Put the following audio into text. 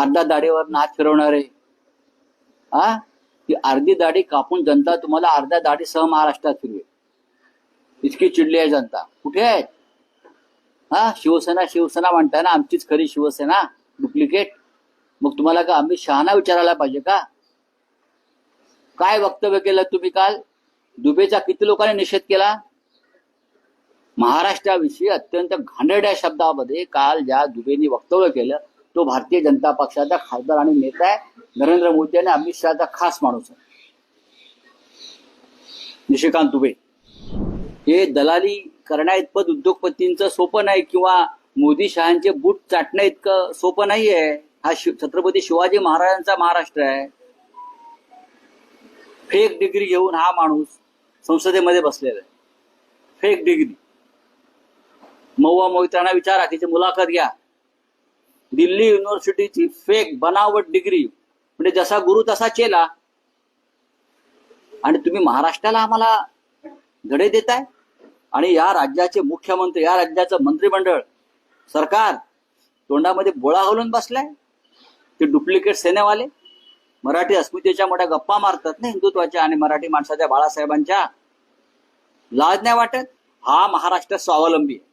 अर्धा दाढीवर हात फिरवणारे. हा? ती अर्धी दाढी कापून जनता तुम्हाला अर्ध्या दाढीसह महाराष्ट्रात फिरवे इतकी चिडली आहे जनता. कुठे आहे हा? शिवसेना शिवसेना म्हणताय ना आमचीच खरी शिवसेना डुप्लिकेट मग तुम्हाला का आम्ही शहाणा विचारायला पाहिजे का? काय वक्तव्य केलं तुम्ही काल? दुबेचा किती लोकांनी निषेध केला? महाराष्ट्राविषयी अत्यंत घाणेरड्या शब्दामध्ये काल ज्या दुबेनी वक्तव्य केलं तो भारतीय जनता पक्षाचा खासदार आणि नेता आहे नरेंद्र मोदी आणि अमित शहाचा खास माणूस आहे. निशिकांत दुबे हे दलाली करण्या इतपत उद्योगपतींचं सोपं नाही किंवा मोदी शहांचे बूट चाटण्या इतकं सोपं नाही आहे हा शिव छत्रपती शिवाजी महाराजांचा महाराष्ट्र आहे. फेक डिग्री घेऊन हा माणूस संसदेमध्ये बसलेला आहे. Fake degree. मऊ मोहित्रांना विचारा तिची मुलाखत घ्या. दिल्ली युनिव्हर्सिटीची फेक बनावट डिग्री. म्हणजे जसा गुरु तसा चेला. आणि तुम्ही महाराष्ट्राला आम्हाला धडे देताय? आणि या राज्याचे मुख्यमंत्री या राज्याचं मंत्रिमंडळ सरकार तोंडामध्ये बोळा घालून बसलाय? ते डुप्लिकेट सेनेवाले? मराठी अस्मितेच्या मोठ्या गप्पा मारतात ना हिंदुत्वाच्या आणि मराठी माणसाच्या बाळासाहेबांच्या. लाज नाही वाटत? हा महाराष्ट्र स्वावलंबी आहे.